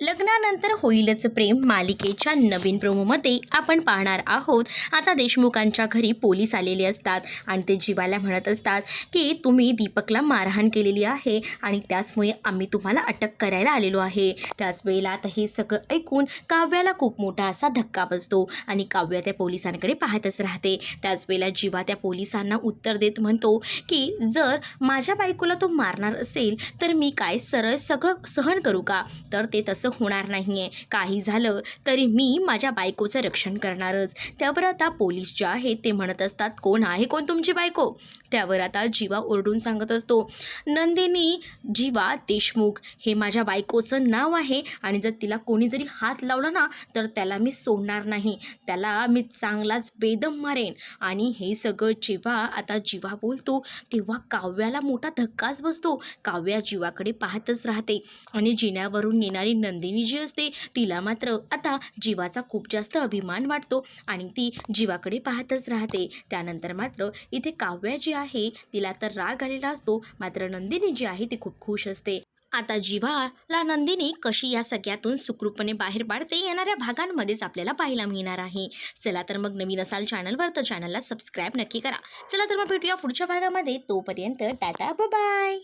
लग्नानंतर होईलच प्रेम. मालिकेच्या नवीन प्रोमोमध्ये आपण पाहणार आहोत. आता देशमुखांच्या घरी पोलीस आलेले असतात आणि ते जीवाला म्हणत असतात की तुम्ही दीपकला मारहाण केलेली आहे आणि त्याचमुळे आम्ही तुम्हाला अटक करायला आलेलो आहे. त्याच वेळेला आता हे सगळं ऐकून काव्याला खूप मोठा असा धक्का बसतो आणि काव्या त्या पोलिसांकडे पाहतच राहते. त्याच वेळेला जीवा त्या पोलिसांना उत्तर देत म्हणतो की जर माझ्या बायकोला तो मारणार असेल तर मी काय सरळ सगळं सहन करू का? तर ते तसं होणार नाही आहे काही झालं तरी मी माझ्या बायकोचं रक्षण करणारच. त्यावर आता पोलीस जे आहेत ते म्हणत असतात कोण आहे? कोण तुमची बायको? त्यावर आता जीवा ओरडून सांगत असतो. नंदिनी जीवा देशमुख हे माझ्या बायकोचं नाव आहे आणि जर तिला कोणी जरी हात लावला ना तर त्याला मी सोडणार नाही. त्याला मी चांगलाच बेदम मारेन. आणि हे सगळं जेव्हा आता जीवा बोलतो तेव्हा काव्याला मोठा धक्काच बसतो. काव्या जीवाकडे पाहतच राहते. आणि जिन्यावरून येणारी नंदिनी जी असते. तिला मात्र आता जीवाचा खूप जास्त अभिमान वाटतो आणि ती जीवाकडे पाहतच राहते. त्यानंतर मात्र इथे काव्या जी आहे तिला तर राग आलेला असतो. मात्र नंदिनी जी आहे ती खूप खुश असते. आता जीवाला नंदिनी कशी या सगळ्यातून सुखरूपपणे बाहेर पाडते येणाऱ्या भागांमध्येच आपल्याला पाहायला मिळणार आहे. चला तर मग नवीन असाल चॅनलवर तर चॅनलला सबस्क्राईब नक्की करा. चला तर मग भेटूया पुढच्या भागामध्ये. तोपर्यंत टाटा बाय